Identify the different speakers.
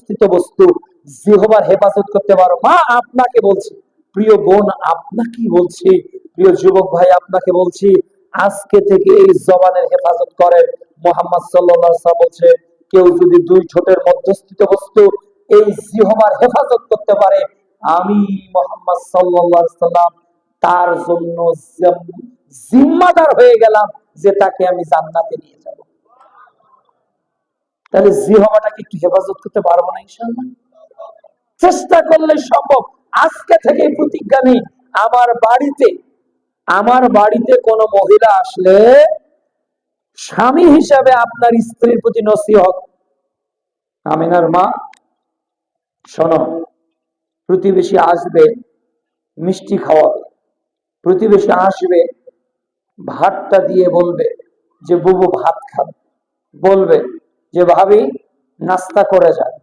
Speaker 1: স্থিত বস্তু, জিহবার হেফাজত করতে পারো। মা, আপনাকে বলছি, প্রিয় বোন আপনাকে বলছি, প্রিয় যুবক ভাই, আপনাকে বলছি, আজকে থেকে এই জবানের হেফাজত করেন। মোহাম্মদ সাল্লাহ বলছে, কেউ যদি দুই ঠোঁটের মধ্যস্থিত বস্তু এই জিহবার হেফাজত করতে পারে, আমি মোহাম্মদ সাল্লাহ সাল্লাম তার জন্য জিম্মাদার হয়ে গেলাম যে তাকে আমি জান্নাতে নিয়ে যাব। তাহলে জিহবাটাকে একটু হেফাজত করতে পারব না ইনশাআল্লাহ? চেষ্টা করলে সম্ভব। আজকে থেকে প্রতিজ্ঞা নেই। আমার বাড়িতে আমার বাড়িতে কোনো মহিলা আসলে স্বামী হিসাবে আপনার স্ত্রীর প্রতি নসিহত। আমিনার মা, শোনো, প্রতিবেশী আসবে মিষ্টি খাওয়াবে। প্রতিবেশী আসবে ভাতটা দিয়ে বলবে যে, বুবু ভাত খাবে। বলবে যে ভাবি নাস্তা করে যায়।